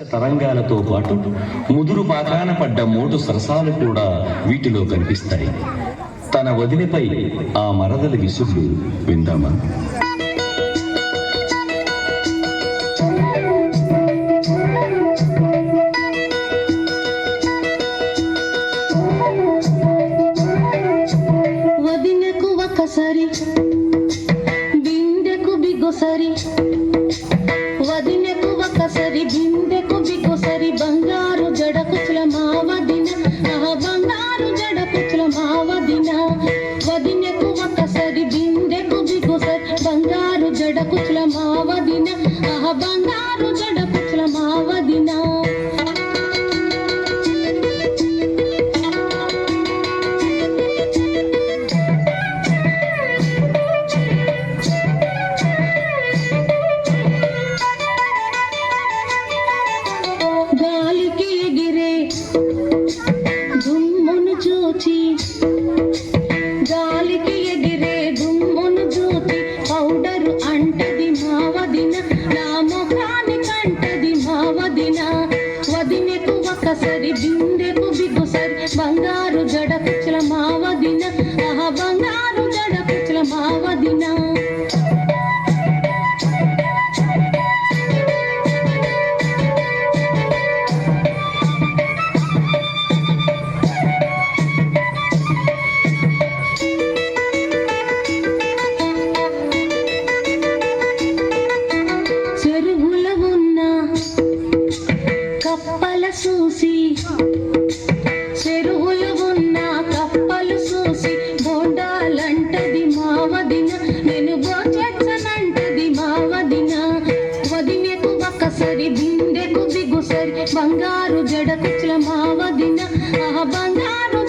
తరంగాలతో పాటు ముదురు పాకాన పడ్డ మోటు సరసాలు కూడా వీటిలో కనిపిస్తాయి. తన వదిలిపై ఆ మరదల విసుగులు విందామా? వదినకు ఒకసారి జడకుచుల మావదిన ఆ బంగారు చడపు వదినకు ఒకసారి చూసి చెరువులు ఉన్న కప్పలు చూసి బోండాలంటది మావదిన నేను బోచెచ్చనంటది మావదిన. వదినకు ఒకసారి బిందెకు బిగుసరి బంగారు జడకుల మావదిన. ఆ బంగారు